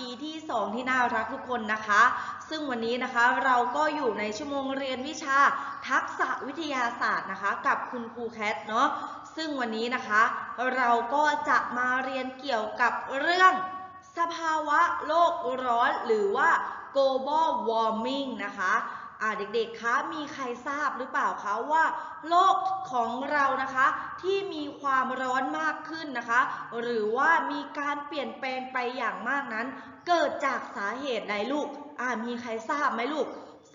ปีที่ 2 ที่น่ารักทุกคนนะคะ ซึ่งวันนี้นะคะเราก็อยู่ในชั่วโมงเรียนวิชาทักษะวิทยาศาสตร์นะคะ กับคุณครูแคทเนาะซึ่งวันนี้นะคะ เราก็จะมาเรียนเกี่ยวกับเรื่อง สภาวะโลกร้อนหรือว่า global warming นะคะ อ่าเด็กๆ คะมีใครทราบหรือเปล่าคะว่า โลกของเรานะคะที่มีความร้อนมากขึ้นนะคะ หรือว่ามีการเปลี่ยนแปลงไปอย่างมากนั้น เกิดจากสาเหตุใดลูกอ่ามีใครทราบไหมลูก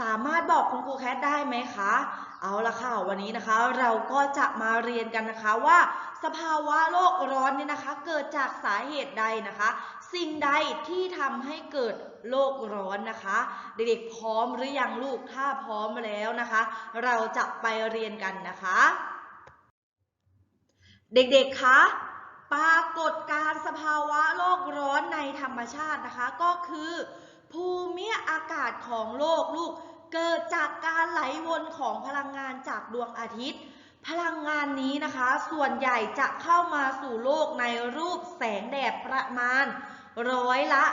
สามารถบอกคุณครูแคทได้ไหมคะ เอาละค่ะวันนี้นะคะเราก็จะมาเรียนกันนะคะว่า สภาวะโลกร้อนเนี่ยนะคะ เกิดจากสาเหตุใดนะคะ สิ่งใดที่ทำให้เกิดโลกร้อนนะคะ เด็กๆพร้อมหรือยังลูกถ้าพร้อมแล้วนะคะ เราจะไปเรียนกันนะคะ เด็กๆคะปรากฏการสภาวะโลกร้อนในธรรมชาตินะคะ ก็คือ ภูมิอากาศของโลกลูก เกิดจากการไหลวนของพลังงานจากดวงอาทิตย์ พลังงานนี้นะคะ ส่วนใหญ่จะเข้ามาสู่โลกในรูปแสงแดดประมาณร้อยละ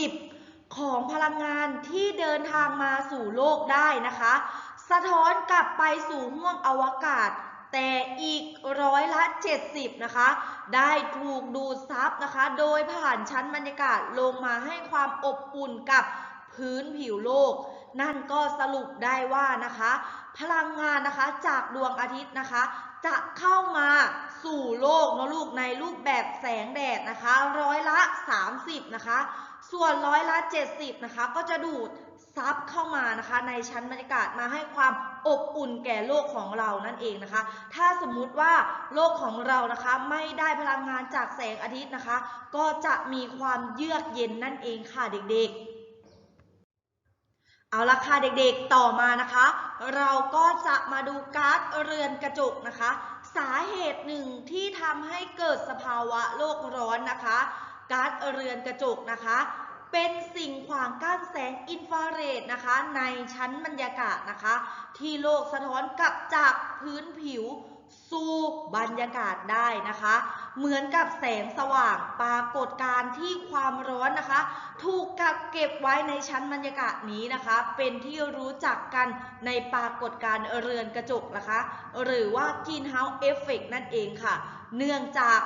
30 ของพลังงานที่เดินทางมาสู่โลกได้นะคะ สะท้อนกลับไปสู่ห้วงอวกาศแต่อีกร้อยละ 70 นะคะ ได้ถูกดูดซับนะคะ โดยผ่านชั้นบรรยากาศลงมาให้ความอบอุ่นกับพื้นผิวโลก นั่นก็สรุปได้ว่านะคะ พลังงานนะคะจากดวงอาทิตย์นะคะ จะเข้ามาสู่โลกนะลูกในรูปแบบแสงแดดนะคะ ร้อยละ 30 นะคะ ส่วนร้อยละ 70 นะคะ ก็จะดูดซับเข้ามานะคะในชั้นบรรยากาศมาให้ความอบอุ่นแก่โลกของเรานั่นเองนะคะ ถ้าสมมุติว่าโลกของเรานะคะไม่ได้พลังงานจากแสงอาทิตย์นะคะ ก็จะมีความเยือกเย็นนั่นเองค่ะเด็กๆ เอาละค่ะเด็กๆต่อมานะคะ เราก็จะมาดูก๊าซเรือนกระจกนะคะ สาเหตุหนึ่งที่ทำให้เกิดสภาวะโลกร้อนนะคะก๊าซเรือนกระจกนะคะ เป็นสิ่งขวางกั้นแสงอินฟราเรดนะคะ ในชั้นบรรยากาศนะคะ ที่โลกสะท้อนกลับจากพื้นผิว สู่บรรยากาศได้นะคะ เหมือนกับแสงสว่างปรากฏการณ์ที่ความร้อนนะคะ ถูกกักเก็บไว้ในชั้นบรรยากาศนี้นะคะ เป็นที่รู้จักกันในปรากฏการณ์เรือนกระจกนะคะ หรือว่า Greenhouse Effect นั่นเองค่ะ เนื่องจาก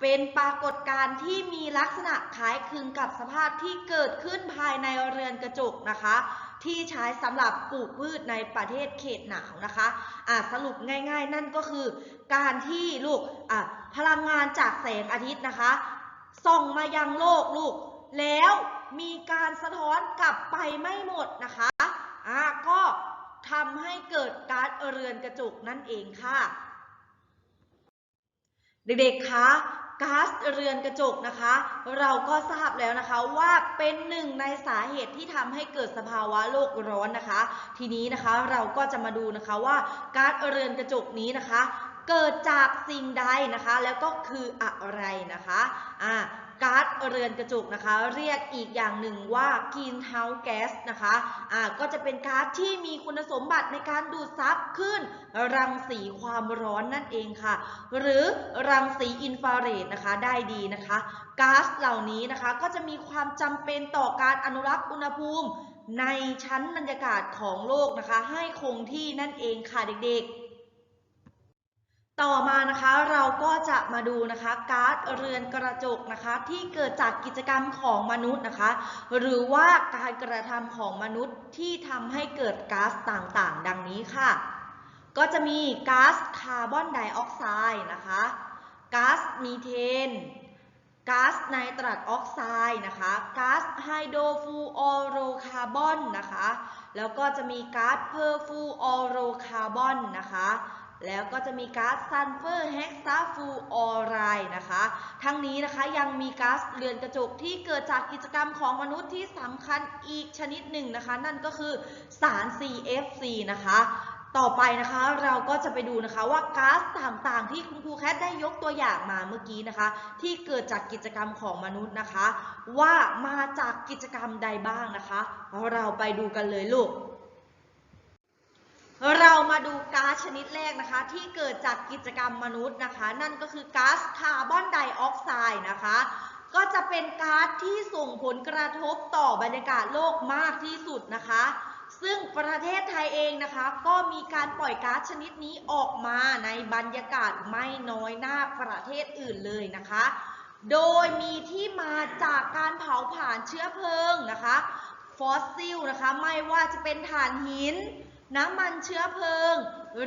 เป็นปรากฏการณ์ที่มีลักษณะคล้ายคลึงกับสภาพที่เกิดขึ้นภายในเรือนกระจกนะคะ ที่ใช้สำหรับปลูกพืชในประเทศเขตหนาวนะคะะสรุปง่าย ๆ นั่นก็คือ การที่ลูกพลังงานจากแสงอาทิตย์นะคะ ส่องมายังโลกลูก แล้วมีการสะท้อนกลับไปไม่หมดนะคะะก็ทำให้เกิดกาซเรือนกระจกนั่นเองค่ะ เด็กๆคะ ก๊าซเรือนกระจกนะคะ เราก็ทราบแล้วนะคะว่าเป็นหนึ่งในสาเหตุที่ทำให้เกิดสภาวะโลกร้อนนะคะ ทีนี้นะคะเราก็จะมาดูนะคะว่าก๊าซเรือนกระจกนี้นะคะ เกิดจากสิ่งใดนะคะ แล้วก็คืออะไรนะคะอ่า ก๊าซเรือนกระจกนะคะ เรียกอีกอย่างหนึ่งว่า greenhouse gas นะคะอ่าก็จะเป็นก๊าซที่มีคุณสมบัติในการดูดซับขึ้นรังสีความร้อนนั่นเองค่ะ หรือรังสีอินฟราเรดนะคะได้ดีนะคะก๊าซเหล่านี้นะคะก็จะมีความจำเป็นต่อการอนุรักษ์อุณหภูมิ ในชั้นบรรยากาศของโลกนะคะ ให้คงที่นั่นเองค่ะเด็กๆ ต่อมานะคะเราก็จะมาดูนะคะก๊าซเรือนกระจกนะคะที่เกิดจากกิจกรรมของมนุษย์นะคะ หรือว่าการกระทำของมนุษย์ที่ทำให้เกิดก๊าซต่างๆ ดังนี้ค่ะ ก็จะมีก๊าซคาร์บอนไดออกไซด์นะคะก๊าซมีเทนก๊าซไนตรัสออกไซด์นะคะก๊าซไฮโดรฟูออโรคาร์บอนนะคะ แล้วก็จะมีก๊าซเพอร์ฟูออโรคาร์บอนนะคะ แล้วก็จะมีก๊าซซัลเฟอร์เฮกซาฟูออไรด์นะคะ ทั้งนี้นะคะยังมีก๊าซเรือนกระจกที่เกิดจากกิจกรรมของมนุษย์ที่สำคัญอีกชนิดหนึ่งนะคะ นั่นก็คือสาร CFC นะคะ ต่อไปนะคะเราก็จะไปดูนะคะว่าก๊าซต่างๆ ที่คุณครูแคทได้ยกตัวอย่างมาเมื่อกี้นะคะ ที่เกิดจากกิจกรรมของมนุษย์นะคะ ว่ามาจากกิจกรรมใดบ้างนะคะ เราไปดูกันเลยลูก เรามาดูก๊าซชนิดแรกนะคะ ที่เกิดจากกิจกรรมมนุษย์นะคะ นั่นก็คือก๊าซคาร์บอนไดออกไซด์นะคะ ก็จะเป็นก๊าซที่ส่งผลกระทบต่อบรรยากาศโลกมากที่สุดนะคะ ซึ่งประเทศไทยเองนะคะ ก็มีการปล่อยก๊าซชนิดนี้ออกมาในบรรยากาศไม่น้อยหน้าประเทศอื่นเลยนะคะ โดยมีที่มาจากการเผาผลาญเชื้อเพลิงนะคะฟอสซิลนะคะ ไม่ว่าจะเป็นถ่านหิน น้ำมันเชื้อเพลิง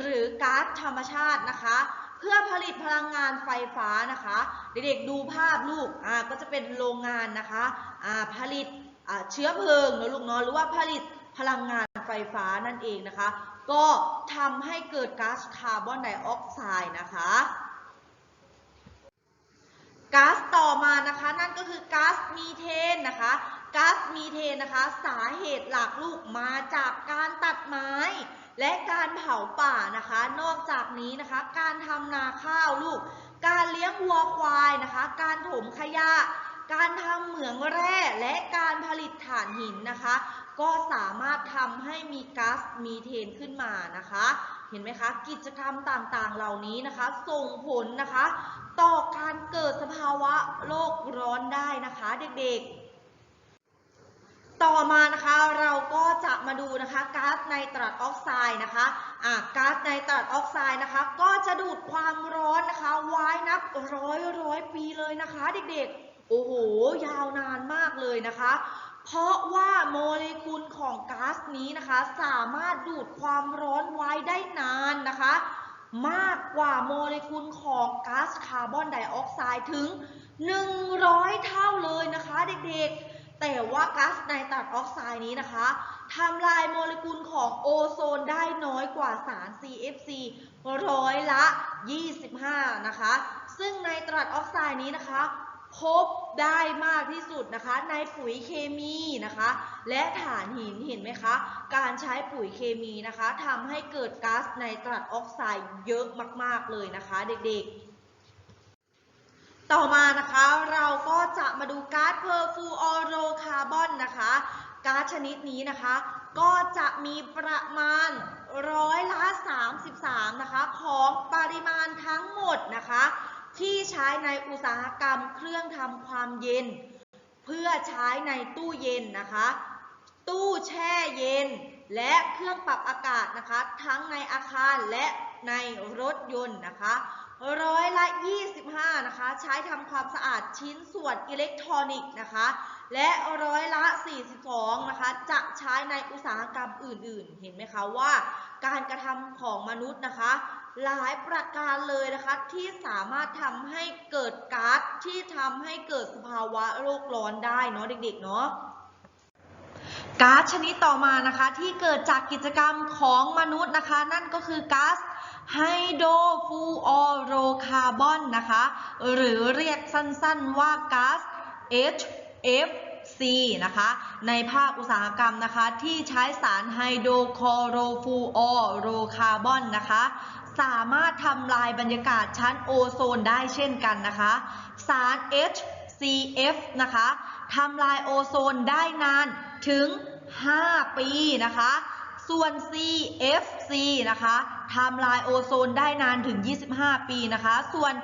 หรือก๊าซธรรมชาตินะคะ เพื่อผลิตพลังงานไฟฟ้านะคะ เด็กๆดูภาพลูกอ่าก็จะเป็นโรงงานนะคะอ่าผลิตอ่าเชื้อเพลิงนะลูกเนาะหรือว่าผลิตพลังงานไฟฟ้านั่นเองนะคะ ก็ทำให้เกิดก๊าซคาร์บอนไดออกไซด์นะคะก๊าซต่อมานะคะนั่นก็คือก๊าซมีเทนนะคะ ก๊าซมีเทนนะคะ สาเหตุหลักลูกมาจากการตัดไม้ และการเผาป่านะคะ นอกจากนี้นะคะ การทำนาข้าวลูก การเลี้ยงวัวควายนะคะ การถมขยะ การทำเหมืองแร่และการผลิตถ่านหินนะคะ ก็สามารถทำให้มีก๊าซมีเทนขึ้นมานะคะ เห็นไหมคะ กิจกรรมต่างๆ เหล่านี้นะคะ ส่งผลนะคะ ต่อการเกิดสภาวะโลกร้อนได้นะคะ เด็กๆ ต่อมานะคะเราก็จะมาดูนะคะก๊าซไนตรัสออกไซด์นะคะอะก๊าซไนตรัสออกไซด์นะคะ ก็จะดูดความร้อนนะคะไว้นับร้อยร้อยปีเลยนะคะเด็กๆ โอ้โห ยาวนานมากเลยนะคะ เพราะว่าโมเลกุลของก๊าซนี้นะคะสามารถดูดความร้อนไว้ได้นานนะคะ มากกว่าโมเลกุลของก๊าซคาร์บอนไดออกไซด์ถึง 100 เท่าเลยนะคะเด็กๆ แต่ว่าก๊าซไนตรัสออกไซด์นี้นะคะทำลายโมเลกุลของโอโซนได้น้อยกว่าสาร CFC ร้อยละ 25 นะคะ ซึ่งไนตรัสออกไซด์นี้นะคะ พบได้มากที่สุดนะคะในปุ๋ยเคมีนะคะ และถ่านหินเห็นไหมคะ การใช้ปุ๋ยเคมีนะคะทำให้เกิดก๊าซไนตรัสออกไซด์เยอะมาก ๆ เลยนะคะเด็กๆ ต่อมานะคะเราก็จะมาดูก๊าซเพอร์ฟูออโรคาร์บอนนะคะก๊าซชนิดนี้นะคะ ก็จะมีประมาณร้อยละ33นะคะของปริมาณทั้งหมดนะคะ ที่ใช้ในอุตสาหกรรมเครื่องทำความเย็น เพื่อใช้ในตู้เย็นนะคะ ตู้แช่เย็น และเครื่องปรับอากาศนะคะ ทั้งในอาคารและในรถยนต์นะคะ ร้อยละ 25 นะคะ ใช้ทำความสะอาดชิ้นส่วนอิเล็กทรอนิกส์นะคะ และร้อยละ 42 นะคะ จะใช้ในอุตสาหกรรมอื่นๆ เห็นไหมคะว่า การกระทำของมนุษย์นะคะ หลายประการเลยนะคะที่สามารถทำให้เกิดก๊าซที่ทำให้เกิดสภาวะโลกร้อนได้เนาะเด็กๆเนาะก๊าซชนิดต่อมานะคะที่เกิดจากกิจกรรมของมนุษย์นะคะ นั่นก็คือก๊าซ ไฮโดรฟูออโรคาร์บอนนะคะ หรือเรียกสั้นๆว่าก๊าซ HFC นะคะ ในภาคอุตสาหกรรมนะคะ ที่ใช้สารไฮโดรคอโรฟูออโรคาร์บอนนะคะ สามารถทำลายบรรยากาศชั้นโอโซนได้เช่นกันนะคะ สาร HCF นะคะทำลายโอโซนได้นานถึง 5 ปีนะคะ ส่วน CFC นะคะทำลายโอโซนได้นานถึง 25 ปีนะคะ ส่วน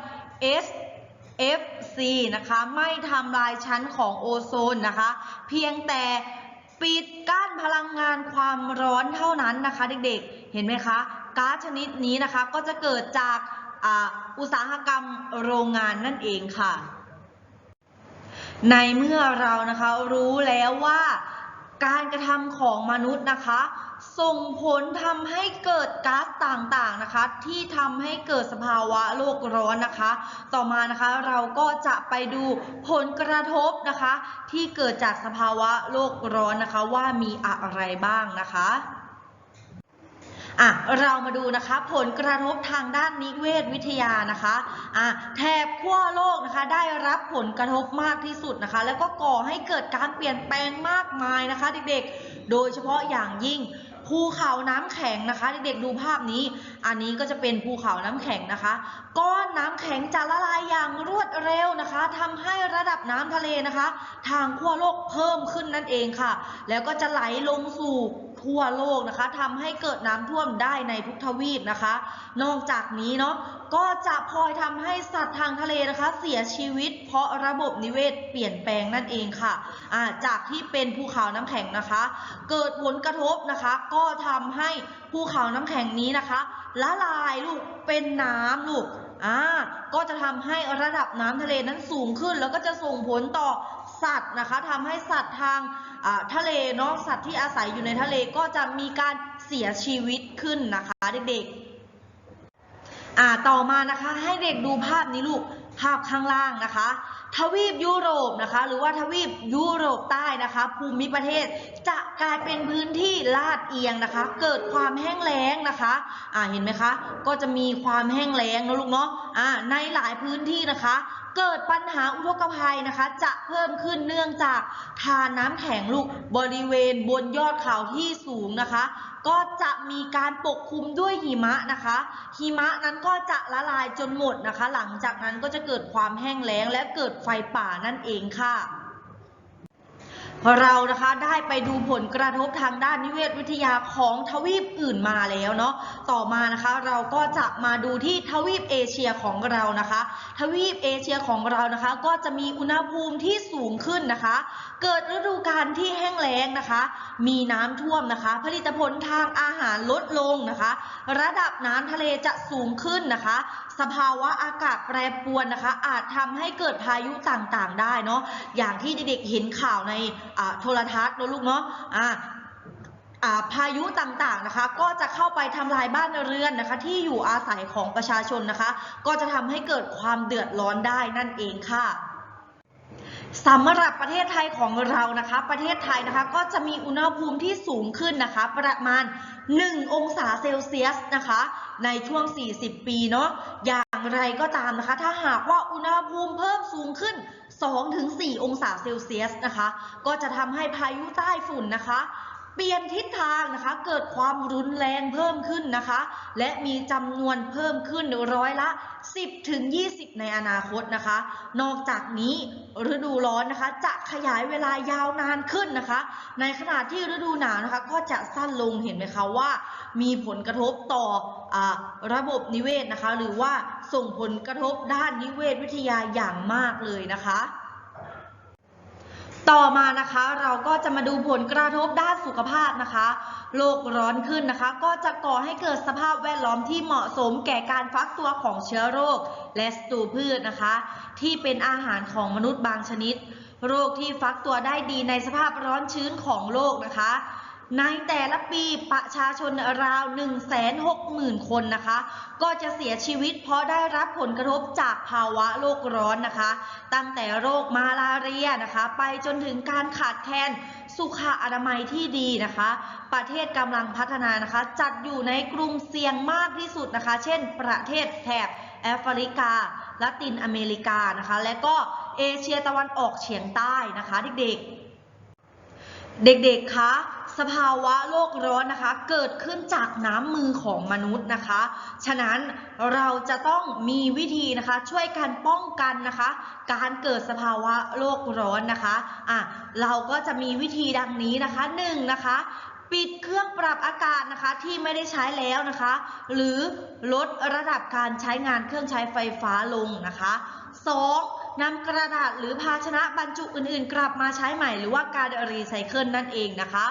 SFC นะคะ ไม่ทำลายชั้นของโอโซนนะคะ เพียงแต่ปิดกั้นพลังงานความร้อนเท่านั้นนะคะเด็กๆ เห็นไหมคะ ก๊าซชนิดนี้นะคะก็จะเกิดจากออุตสาหกรรมโรงงานนั่นเองค่ะ ในเมื่อเรานะคะรู้แล้วว่า การกระทำของมนุษย์นะคะ ส่งผลทำให้เกิดก๊าซต่างๆนะคะ ที่ทำให้เกิดสภาวะโลกร้อนนะคะ ต่อมานะคะเราก็จะไปดูผลกระทบนะคะ ที่เกิดจากสภาวะโลกร้อนนะคะว่ามีอะไรบ้างนะคะ อะเรามาดูนะคะผลกระทบทางด้านนิเวศวิทยานะคะอะแถบขั้วโลกนะคะได้รับผลกระทบมากที่สุดนะคะ แล้วก็ก่อให้เกิดการเปลี่ยนแปลงมากมายนะคะ เด็กๆ โดยเฉพาะอย่างยิ่งภูเขาน้ำแข็งนะคะ เด็กๆดูภาพนี้ อันนี้ก็จะเป็นภูเขาน้ำแข็งนะคะ ก้อนน้ำแข็งจะละลายอย่างรวดเร็วนะคะทำให้ระดับน้ำทะเลนะคะ ทางขั้วโลกเพิ่มขึ้นนั่นเองค่ะ แล้วก็จะไหลลงสู่ ทั่วโลกนะคะทำให้เกิดน้ำท่วมได้ในทุกทวีปนะคะ นอกจากนี้เนาะก็จะพลอยทำให้สัตว์ทางทะเลนะคะ เสียชีวิต เพราะระบบนิเวศเปลี่ยนแปลงนั่นเองค่ะอาจากที่เป็นภูเขาน้ำแข็งนะคะ เกิดผลกระทบนะคะ ก็ทำให้ภูเขาน้ำแข็งนี้นะคะละลายลูกเป็นน้ำลูกอ่าก็จะทำให้ระดับน้ำทะเลนั้นสูงขึ้น แล้วก็จะส่งผลต่อ สัตว์นะคะทำให้สัตว์ทางทะเลเนาะสัตว์ที่อาศัยอยู่ในทะเลก็จะมีการเสียชีวิตขึ้นนะคะเด็กๆอ่าต่อมานะคะให้เด็กดูภาพนี้ลูกภาพข้างล่างนะคะ ทวีปยุโรปนะคะ หรือว่าทวีปยุโรปใต้นะคะ ภูมิประเทศจะกลายเป็นพื้นที่ลาดเอียงนะคะ เกิดความแห้งแล้งนะคะอ่าเห็นไหมคะ ก็จะมีความแห้งแล้งนะลูกเนาะอ่าในหลายพื้นที่นะคะ เกิดปัญหาอุทกภัยนะคะ จะเพิ่มขึ้นเนื่องจากทานน้ำแข็งลูกบริเวณบนยอดเขาที่สูงนะคะ ก็จะมีการปกคลุมด้วยหิมะนะคะหิมะนั้นก็จะละลายจนหมดนะคะ หลังจากนั้นก็จะเกิดความแห้งแล้งและเกิดไฟป่านั่นเองค่ะ เรานะคะได้ไปดูผลกระทบทางด้านนิเวศวิทยาของทวีปอื่นมาแล้วเนาะต่อมานะคะเราก็จะมาดูที่ทวีปเอเชียของเรานะคะ ทวีปเอเชียของเรานะคะ ก็จะมีอุณหภูมิที่สูงขึ้นนะคะ เกิดฤดูกาลที่แห้งแล้งนะคะ มีน้ำท่วมนะคะ ผลิตผลทางอาหารลดลงนะคะ ระดับน้ำทะเลจะสูงขึ้นนะคะ สภาวะอากาศแปรปรวนนะคะ อาจทำให้เกิดพายุต่างๆ ได้เนาะอย่างที่เด็กๆเห็นข่าวในโทรทัศน์เนอะลูกเนาะอ่าพายุต่างๆนะคะก็จะเข้าไปทำลายบ้านเรือนนะคะ ที่อยู่อาศัยของประชาชนนะคะ ก็จะทำให้เกิดความเดือดร้อนได้นั่นเองค่ะสำหรับประเทศไทยของเรานะคะ ประเทศไทยนะคะก็จะมีอุณหภูมิที่สูงขึ้นนะคะ ประมาณ 1 องศาเซลเซียสนะคะ ในช่วง 40 ปีเนาะอย่างไรก็ตามนะคะ ถ้าหากว่าอุณหภูมิเพิ่มสูงขึ้น 2-4 องศาเซลเซียสนะคะ ก็จะทำให้พายุใต้ฝุ่นนะคะ เปลี่ยนทิศทางนะคะ เกิดความรุนแรงเพิ่มขึ้นนะคะ และมีจำนวนเพิ่มขึ้นร้อยละ 10ถึง20 ในอนาคตนะคะ นอกจากนี้ฤดูร้อนนะคะ จะขยายเวลายาวนานขึ้นนะคะ ในขณะที่ฤดูหนาวนะคะ ก็จะสั้นลงเห็นไหมคะว่า มีผลกระทบต่อ ระบบนิเวศนะคะ หรือว่าส่งผลกระทบด้านนิเวศวิทยาอย่างมากเลยนะคะ ต่อมานะคะเราก็จะมาดูผลกระทบด้านสุขภาพนะคะโลกร้อนขึ้นนะคะ ก็จะก่อให้เกิดสภาพแวดล้อมที่เหมาะสมแก่การฟักตัวของเชื้อโรค และศัตรูพืชนะคะ ที่เป็นอาหารของมนุษย์บางชนิด โรคที่ฟักตัวได้ดีในสภาพร้อนชื้นของโลกนะคะ ในแต่ละปีประชาชนราว 160,000 คนนะคะ ก็จะเสียชีวิตเพราะได้รับผลกระทบจากภาวะโลกร้อนนะคะ ตั้งแต่โรคมาลาเรียนะคะ ไปจนถึงการขาดแคลนสุขอนามัยที่ดีนะคะ ประเทศกำลังพัฒนานะคะ จัดอยู่ในกลุ่มเสี่ยงมากที่สุดนะคะ เช่น ประเทศแถบแอฟริกาละตินอเมริกานะคะ และก็เอเชียตะวันออกเฉียงใต้นะคะ เด็กๆ เด็กๆ คะ สภาวะโลกร้อนนะคะ เกิดขึ้นจากน้ำมือของมนุษย์นะคะ ฉะนั้นเราจะต้องมีวิธีนะคะ ช่วยกันป้องกันนะคะ การเกิดสภาวะโลกร้อนนะคะอะเราก็จะมีวิธีดังนี้นะคะหนึ่งนะคะปิดเครื่องปรับอากาศนะคะที่ไม่ได้ใช้แล้วนะคะ หรือลดระดับการใช้งานเครื่องใช้ไฟฟ้าลงนะคะ 2. นำกระดาษหรือภาชนะบรรจุอื่นๆ กลับมาใช้ใหม่ หรือว่าการรีไซเคิลนั่นเองนะคะ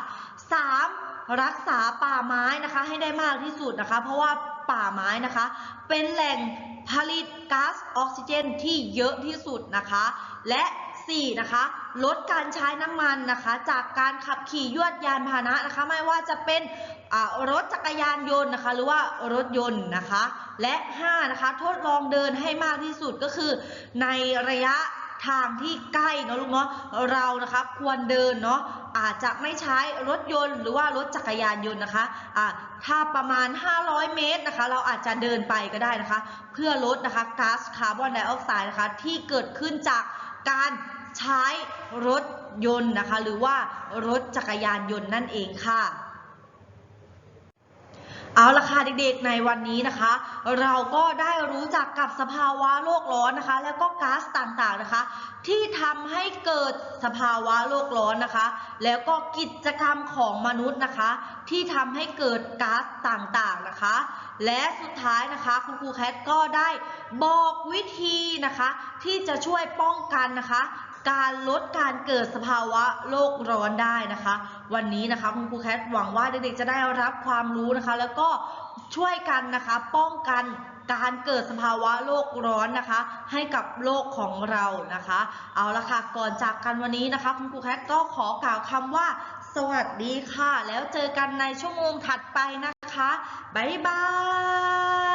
3. รักษาป่าไม้นะคะให้ได้มากที่สุดนะคะ เพราะว่าป่าไม้นะคะ เป็นแหล่งผลิตก๊าซออกซิเจนที่เยอะที่สุดนะคะ และ 4. นะคะ ลดการใช้น้ำมันนะคะ จากการขับขี่ยวดยานพาหนะนะคะ ไม่ว่าจะเป็นรถจักรยานยนต์นะคะ หรือว่ารถยนต์นะคะ และ 5. นะคะ ทดลองเดินให้มากที่สุดก็คือในระยะ ทางที่ใกล้เนาะลูกเนาะเรานะคะควรเดินเนาะอาจจะไม่ใช้รถยนต์หรือว่ารถจักรยานยนต์นะคะอ่าถ้าประมาณ 500 เมตรนะคะ เราอาจจะเดินไปก็ได้นะคะ เพื่อลดนะคะก๊าซคาร์บอนไดออกไซด์นะคะ ที่เกิดขึ้นจากการใช้รถยนต์นะคะ หรือว่ารถจักรยานยนต์นั่นเองค่ะ เอาละค่ะเด็กๆ ในวันนี้นะคะ เราก็ได้รู้จักกับสภาวะโลกร้อนนะคะ แล้วก็ก๊าซต่างๆนะคะ ที่ทำให้เกิดสภาวะโลกร้อนนะคะ แล้วก็กิจกรรมของมนุษย์นะคะ ที่ทำให้เกิดก๊าซต่างๆนะคะ และสุดท้ายนะคะคุณครูแคทก็ได้บอกวิธีนะคะ ที่จะช่วยป้องกันนะคะ การลดการเกิดสภาวะโลกร้อนได้นะคะ วันนี้นะคะคุณครูแคทหวังว่าเด็กๆจะได้รับความรู้นะคะ แล้วก็ช่วยกันนะคะป้องกันการเกิดสภาวะโลกร้อนนะคะ ให้กับโลกของเรานะคะ เอาละค่ะก่อนจากกันวันนี้นะคะคุณครูแคทก็ขอกล่าวคำว่า สวัสดีค่ะ แล้วเจอกันในชั่วโมงถัดไปนะคะ บ๊ายบาย